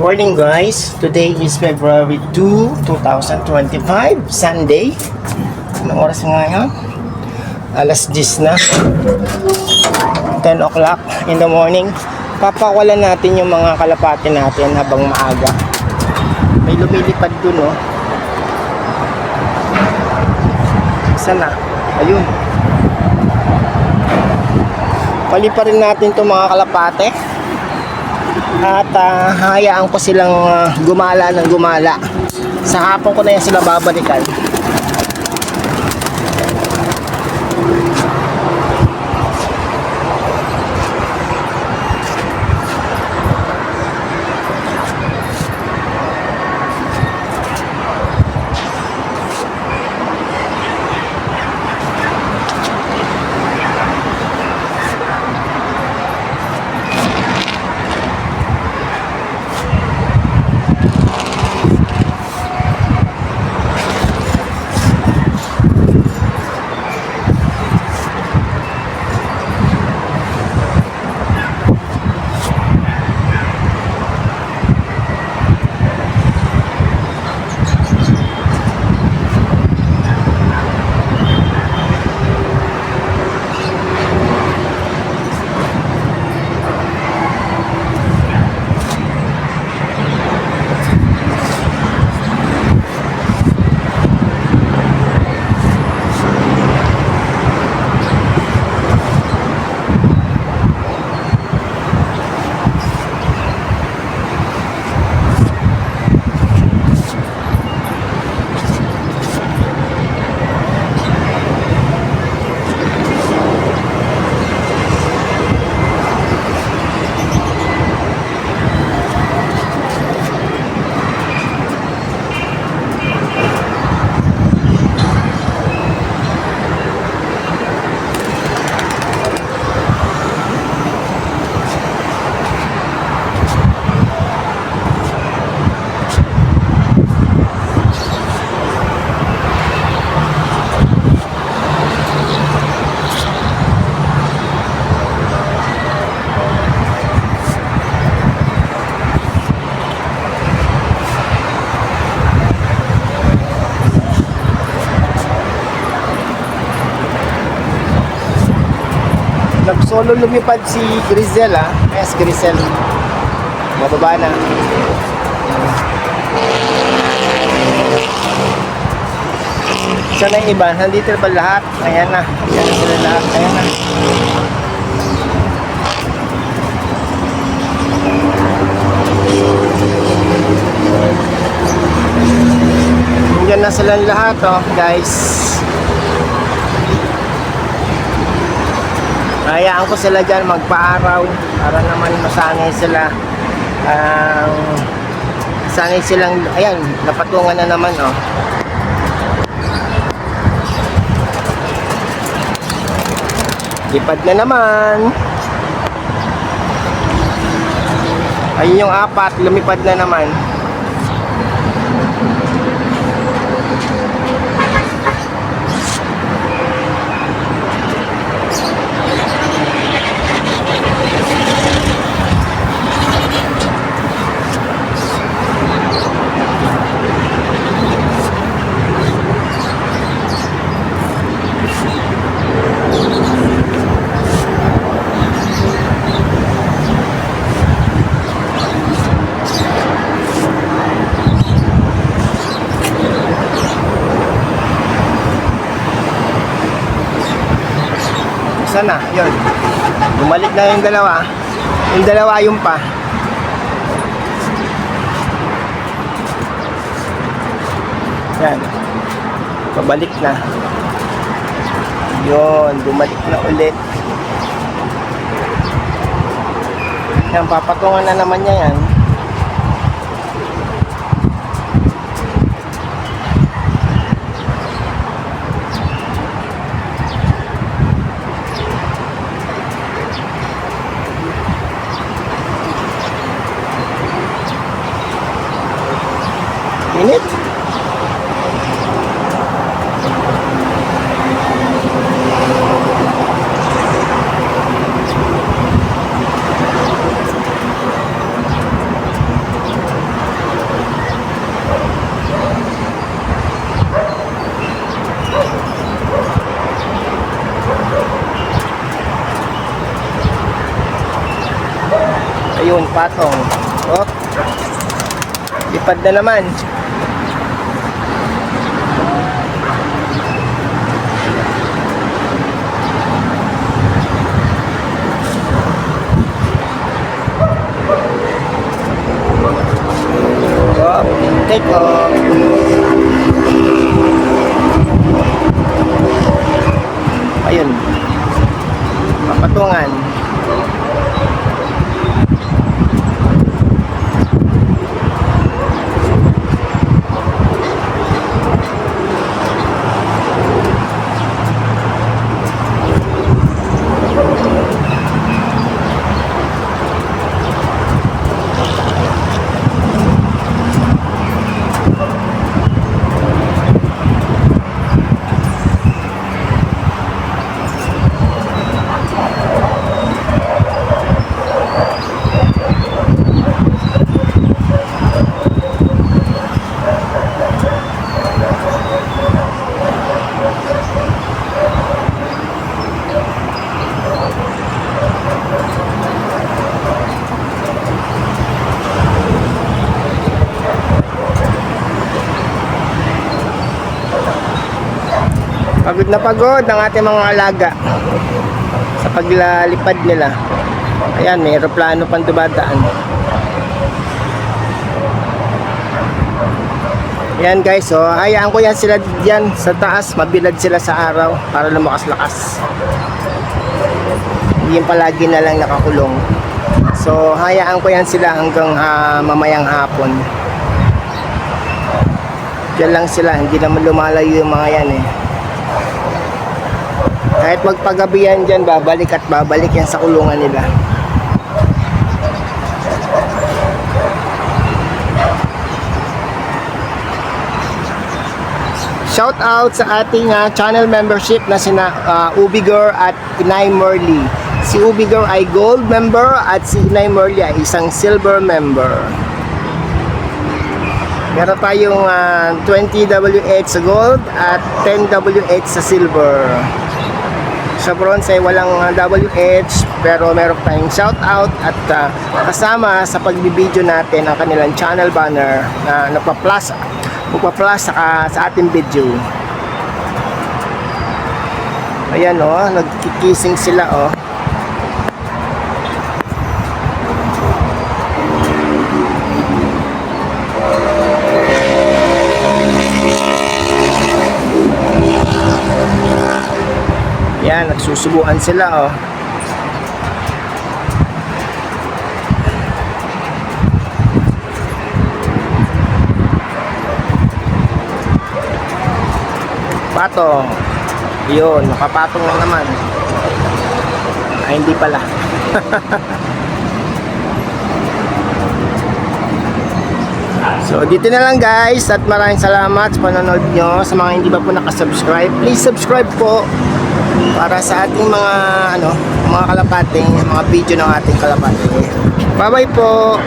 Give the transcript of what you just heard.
Morning guys, today is February 2, 2025, Sunday. Anong oras nga ngayon? Alas 10 na. 10 o'clock in the morning. Papakawalan natin yung mga kalapati natin habang maaga. May lumilipad dun oh. Sana? Ayun. Pali pa rin natin itong mga kalapate at ah, hayaan ko silang ah, gumala ng gumala. Sa hapon ko na yan sila babalikan nagsolo lumipad si Grizel ah yes Grizel mababa na Saan na yung iba? Nandito na ba lahat? Ayan na. Ayan na sila lahat. Ayan na. Nandiyan na sila lahat oh, guys. Hayaan ko sila dyan magpa-araw para naman masanay sila. Ang sanay silang, ayan, napatungan na naman oh. Lipad na naman. Ayun yung apat, lumipad na naman. Sana, yun. Bumalik na yung dalawa. Yung dalawa yung pa. Yan. Pabalik na. Yun, bumalik na ulit. Yan, papatungan na naman niya yan. Patong. Oh. Lipad na naman. Oh, take off. Ayun. Papatungan. Pagod na pagod ang ating mga alaga sa paglalipad nila. Ayan, may aeroplano pang dumadaan. Ayan guys, so hayaan ko yan sila diyan sa taas, mabilad sila sa araw para lumakas-lakas. Hindi yung palagi na lang nakakulong. So hayaan ko yan sila hanggang ah, mamayang hapon. Diyan lang sila, hindi naman lumalayo yung mga yan eh. Kahit magpagabi yan dyan, babalik at babalik yan sa kulungan nila. Shout out sa ating ah, channel membership na sina uh, Ubigor at Inay Merly. Si Ubigor ay gold member at si Inay Merly ay isang silver member. Meron tayong ah, 20 WH sa gold at 10 WH sa silver. Sa bronze ay walang ah, WH pero meron tayong shout out at ah, kasama sa pagbibideo natin ang kanilang channel banner na nagpa-plus magpa-plus sa, sa ating video. Ayan oh, nagkikising sila oh. Yan, nagsusubuan sila oh. Patong. Yun, nakapatong lang naman. Ay, hindi pala. so, dito na lang guys at maraming salamat sa panonood nyo. Sa mga hindi pa po nakasubscribe, please subscribe po para sa ating mga ano, mga kalapating, mga video ng ating kalapating. Bye-bye po!